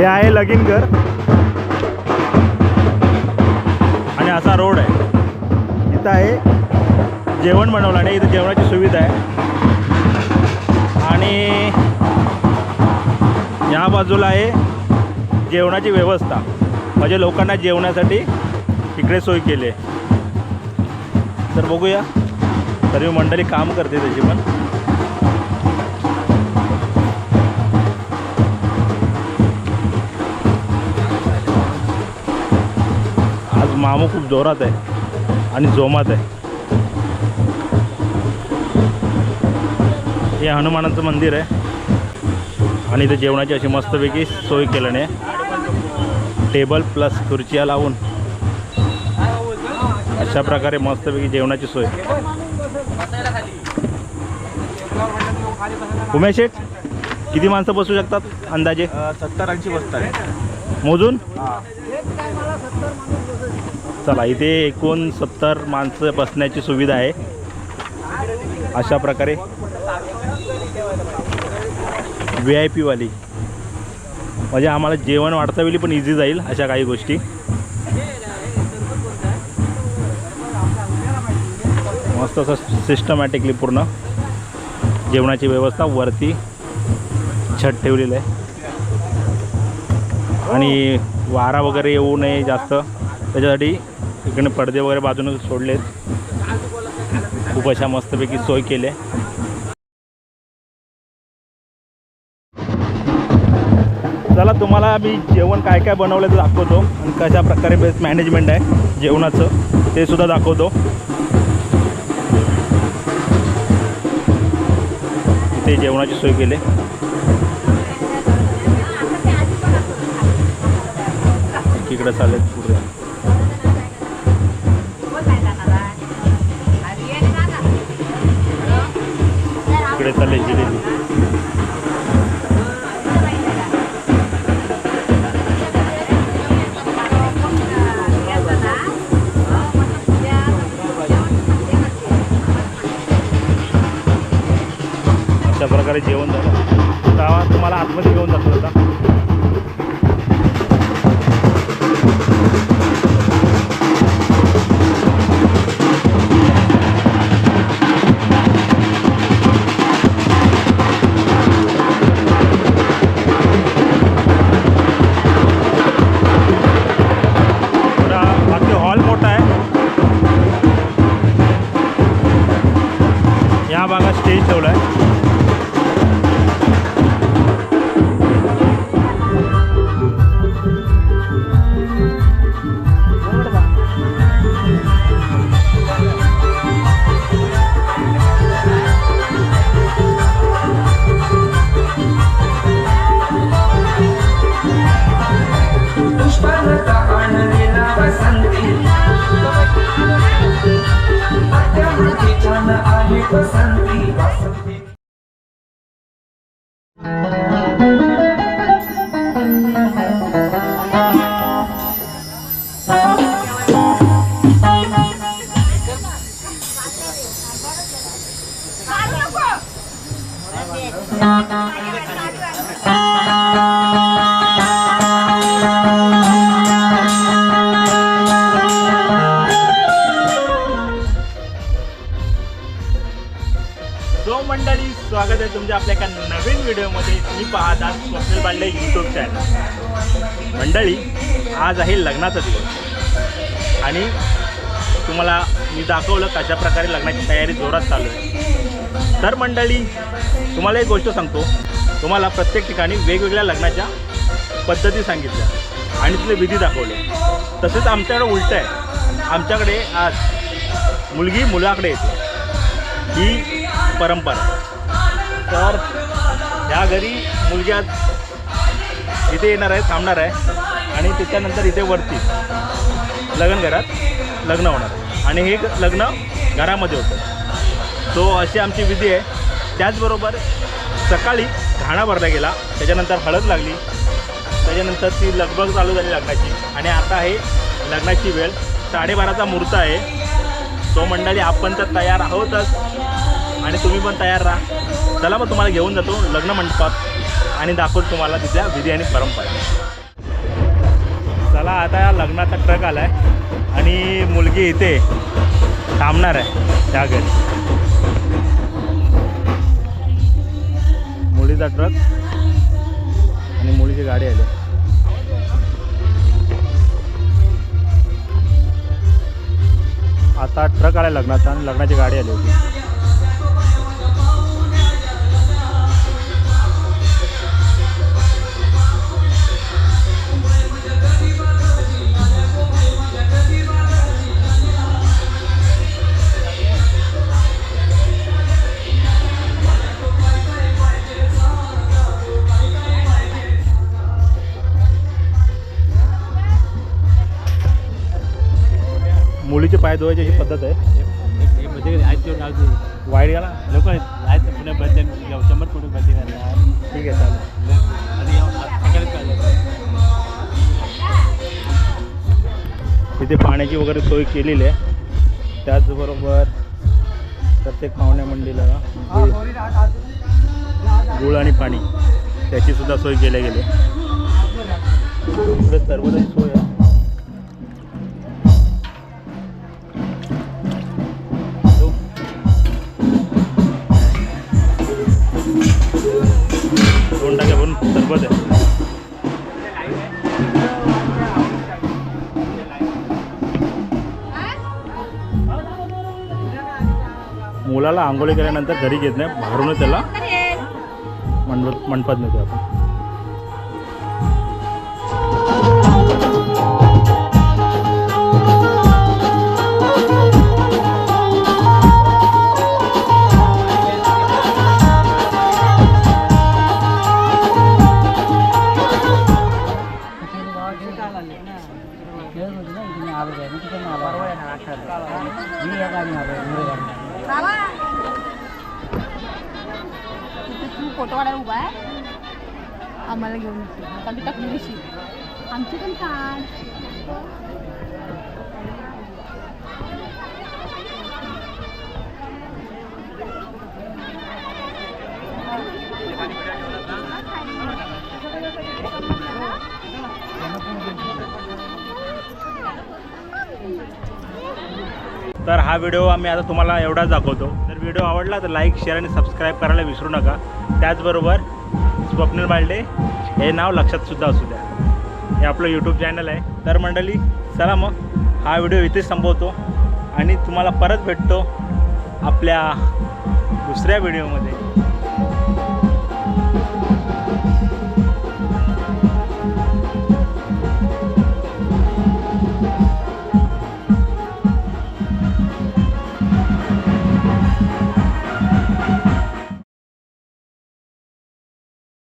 हे आहे लगीनगर आणि असा रोड आहे. इथं आहे. जेवण बनवलं नाही इथं जेवणाची सुविधा आहे. आणि या बाजूला आहे जेवणाची व्यवस्था. म्हणजे लोकांना जेवण्यासाठी इकडे सोय केली आहे. तर बघूया. सर्व मंडळी काम करते त्याची पण. मामू खूप जोरात आहे आणि जोमात आहे. हे हनुमानाचं मंदिर आहे. आणि इथे जेवणाची अशी मस्तपैकी सोय केल्याने टेबल प्लस खुर्च्या लावून अशा प्रकारे मस्तपैकी जेवणाची सोय. उमेश शेठ किती माणसं बसू शकतात अंदाजे? सत्तर ऐंशी बसत आहे मोजून चला इथे एकूण सत्तर माणसं बसण्याची सुविधा आहे. अशा प्रकारे व्ही आय पीवाली म्हणजे आम्हाला जेवण वाढता येईल पण इझी जाईल अशा काही गोष्टी. मस्त असं सिस्टमॅटिकली पूर्ण जेवणाची व्यवस्था वरती छत ठेवलेलं आहे. आणि वारा वगैरे येऊ नये जास्त. त्याच्यासाठी इकडे पडदे वगैरे बाजूने सोडलेत. खूप अशा मस्तपैकी सोय केली आहे. चला तुम्हाला मी जेवण काय काय बनवलं ते दाखवतो आणि कशा प्रकारे बेस्ट मॅनेजमेंट आहे जेवणाचं ते सुद्धा दाखवतो. ते जेवणाची सोय केली. इकडे चालेल पुढे. इकडे चालेल जिलेबी अशा प्रकारे जेवण झालं. तेव्हा तुम्हाला आतमध्ये घेऊन जातो. 可以走了 मंडळी स्वागत आहे तुमच्या आपल्या एका नवीन व्हिडिओमध्ये. तुम्ही पाहता स्वप्नील बांडे यूट्यूब चॅनल मंडळी आज आहे लग्नाचा दिवस. आणि तुम्हाला मी दाखवलं कशा प्रकारे लग्नाची तयारी जोरात चालू आहे. तर मंडळी तुम्हाला एक गोष्ट सांगतो. तुम्हाला प्रत्येक ठिकाणी वेगवेगळ्या लग्नाच्या पद्धती सांगितल्या आणि तिथले विधी दाखवले. तसेच आमच्याकडे उलटं आहे. आमच्याकडे आज मुलगी मुलाकडे येते. ही परंपरा तर ह्या घरी मुलगी आज इथे येणार आहे थांबणार आहे आणि त्याच्यानंतर इथे वरती लग्न घरात लग्न होणार आहे. आणि हे लग्न घरामध्ये होतं. तो अशी आमची विधी आहे. त्याचबरोबर सकाळी घाणा भरला गेला. त्याच्यानंतर हळद लागली. त्याच्यानंतर ती लगबग चालू झाली लग्नाची आणि आता आहे लग्नाची वेळ. साडेबाराचा मुहूर्त आहे. तो मंडळी आपण तर तयार आहोतच. आणि तुम्ही पण तयार राहा. चला मग तुम्हाला घेऊन जातो लग्न मंडपात. आणि दाखवतो तुम्हाला तिथल्या विधी आणि परंपरा. चला आता लग्नाचा ट्रक आला आहे आणि मुलगी इथे थांबणार आहे. त्या घरी. मुलीचा ट्रक. आणि मुलीची गाडी आली. आता ट्रक आला लग्नाचा आणि लग्नाची गाडी आली होती. मुलीचे पाय धुवायची अशी पद्धत आहे. वाईट गेला लोक आहेत. पुणे बंद शंभर कोटी बंद ठीक आहे चालेल. तिथे पाण्याची वगैरे सोय केलेली आहे. त्याचबरोबर प्रत्येक पाहुण्या मंडळीला गुळ आणि पाणी त्याची सुद्धा सोय केल्या गेली सर्वच सोय मुलाला आंघोळी केल्यानंतर घरी घेत नाही बाहेरूनच त्याला मंडप मंडपात नेतो आपण. फोटो काढायला उभा आहे. आम्हाला घेऊन येते कारण ती टाकली आमची पण काढ. तर हा व्हिडिओ आम्ही आता तुम्हाला एवढाच दाखवतो. जर व्हिडिओ आवडला तर लाईक शेअर आणि सबस्क्राईब करायला विसरू नका. त्याचबरोबर स्वप्नील बालडे हे नाव लक्षातसुद्धा असू द्या. हे आपलं यूट्यूब चॅनल आहे. तर मंडळी चला मग. हा व्हिडिओ इथेच संपवतो आणि तुम्हाला परत भेटतो आपल्या दुसऱ्या व्हिडिओमध्ये.